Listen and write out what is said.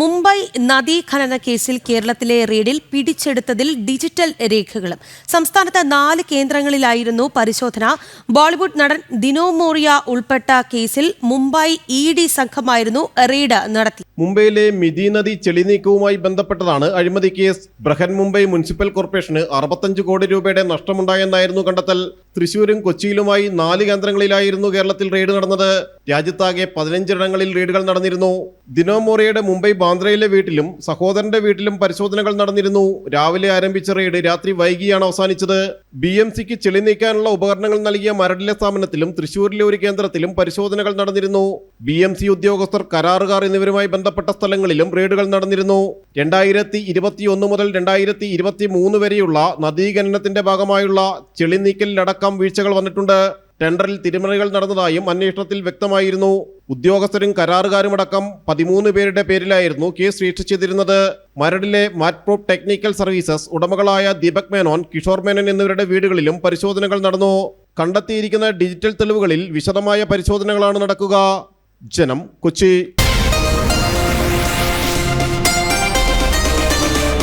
മുംബൈ നദീ ഖനന കേസിൽ കേരളത്തിലെ റെയ്ഡിൽ പിടിച്ചെടുത്തതിൽ ഡിജിറ്റൽ രേഖകളും. സംസ്ഥാനത്ത് നാല് കേന്ദ്രങ്ങളിലായിരുന്നു പരിശോധന. ബോളിവുഡ് നടൻ ദിനോ മോറിയ ഉൾപ്പെട്ട കേസിൽ മുംബൈ ഇ ഡി സംഘമായിരുന്നു റെയ്ഡ് നടത്തി. മുംബൈയിലെ മിതി നദി ചെളിനീക്കവുമായി ബന്ധപ്പെട്ടതാണ് അഴിമതി കേസ്. ബ്രഹൻ മുംബൈ മുനിസിപ്പൽ കോർപ്പറേഷന് അറുപത്തഞ്ച് കോടി രൂപയുടെ നഷ്ടമുണ്ടായെന്നായിരുന്നു കണ്ടെത്തൽ. തൃശൂരും കൊച്ചിയിലുമായി നാല് കേന്ദ്രങ്ങളിലായിരുന്നു കേരളത്തിൽ റെയ്ഡ് നടന്നത്. രാജ്യത്താകെ പതിനഞ്ചിടങ്ങളിൽ റെയ്ഡുകൾ നടന്നിരുന്നു. ദിനോ മോറിയയുടെ മുംബൈ ബാന്ദ്രയിലെ വീട്ടിലും സഹോദരന്റെ വീട്ടിലും പരിശോധനകൾ നടന്നിരുന്നു. രാവിലെ ആരംഭിച്ച റെയ്ഡ് രാത്രി വൈകിയാണ് അവസാനിച്ചത്. ബി എം സിക്ക് ചെളി നീക്കാനുള്ള ഉപകരണങ്ങൾ നൽകിയ മരടിലെ സ്ഥാപനത്തിലും തൃശൂരിലെ ഒരു കേന്ദ്രത്തിലും പരിശോധനകൾ നടന്നിരുന്നു. ബി എം സി ഉദ്യോഗസ്ഥർ കരാറുകാർ എന്നിവരുമായി ബന്ധപ്പെട്ട സ്ഥലങ്ങളിലും റെയ്ഡുകൾ നടന്നിരുന്നു. രണ്ടായിരത്തി ഇരുപത്തിയൊന്ന് മുതൽ രണ്ടായിരത്തി ഇരുപത്തി മൂന്ന് വരെയുള്ള നദീഖനനത്തിന്റെ ഭാഗമായുള്ള ചെളി നീക്കലിലടക്കം വീഴ്ചകൾ വന്നിട്ടുണ്ട്. ടെൻഡറിൽ തിരിമറികൾ നടന്നതായും അന്വേഷണത്തിൽ വ്യക്തമായിരുന്നു. ഉദ്യോഗസ്ഥരും കരാറുകാരുമടക്കം പതിമൂന്ന് പേരുടെ പേരിലായിരുന്നു കേസ് ചെയ്തിരുന്നത്. മരടിലെ മാറ്റ്പ്രോപ്പ് ടെക്നിക്കൽ സർവീസസ് ഉടമകളായ ദീപക് മേനോൻ കിഷോർ മേനോൻ എന്നിവരുടെ വീടുകളിലും പരിശോധനകൾ നടന്നു. കണ്ടെത്തിയിരിക്കുന്ന ഡിജിറ്റൽ തെളിവുകളിൽ വിശദമായ പരിശോധനകളാണ് നടക്കുക. ജനം കൊച്ചി.